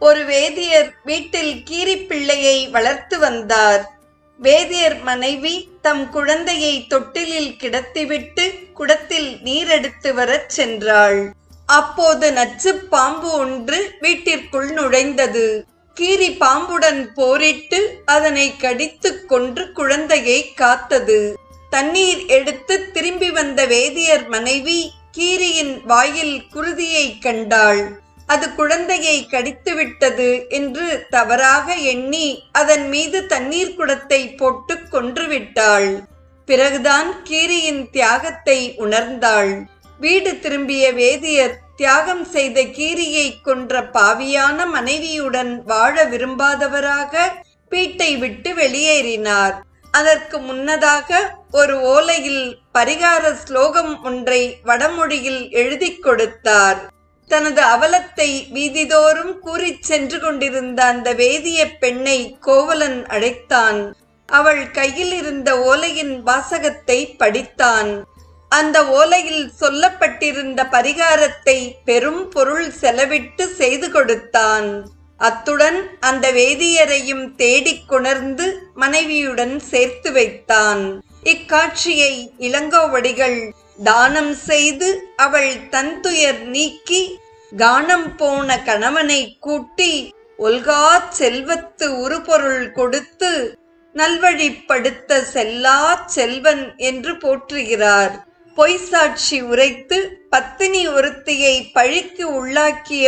ஒரு வேதியர் வீட்டில் கீரிப்பிள்ளையை வளர்த்து வந்தார். வேதியர் மனைவி தம் குழந்தையை தொட்டிலில் கிடத்திவிட்டு குடத்தில் நீரெடுத்து வரச் சென்றாள். அப்போது நச்சுப் பாம்பு ஒன்று வீட்டிற்குள் நுழைந்தது. கீரி பாம்புடன் போரிட்டு அதனை கடித்துக் கொன்று குழந்தையை காத்தது. தண்ணீர் எடுத்து திரும்பி வந்த வேதியர் மனைவி கீரியின் வாயில் குருதியை கண்டாள். அது குழந்தையை கடித்துவிட்டது என்று தவறாக எண்ணி அதன் மீது தண்ணீர் குடத்தை போட்டு கொன்றுவிட்டாள் பிறகுதான் கீரியின் தியாகத்தை உணர்ந்தாள். வீடு திரும்பிய வேதியர் தியாகம் செய்த கீரியை கொன்ற பாவியான மனைவியுடன் வாழ விரும்பாதவராக வீட்டை விட்டு வெளியேறினார். அதற்கு முன்னதாக ஒரு ஓலையில் பரிகார ஸ்லோகம் ஒன்றை வடமொழியில் எழுதிக் கொடுத்தார். தனது அவலத்தை வீதிதோறும் கூறிச் சென்று கொண்டிருந்த அந்த வேதிய பெண்ணை கோவலன் அழைத்தான். அவள் கையில் இருந்த ஓலையின் வாசகத்தை படித்தான். அந்த ஓலையில் சொல்லப்பட்டிருந்த பரிகாரத்தை பெரும் பொருள் செலவிட்டு செய்து கொடுத்தான். அத்துடன் அந்த வேதியரையும் தேடிக் கொணர்ந்து மனைவியுடன் சேர்த்து வைத்தான். இக்காட்சியை இளங்கோவடிகள் தானம் செய்து அவள் தன்துயர் நீக்கி கானம் போன கணவனை கூட்டி ஒல்கா செல்வத்து உருபொருள் கொடுத்து நல்வழிப்படுத்த செல்லா செல்வன் என்று போற்றுகிறார். பொய் சாட்சி உரைத்து பத்தினி ஒருத்தியை பழிக்கு உள்ளாக்கிய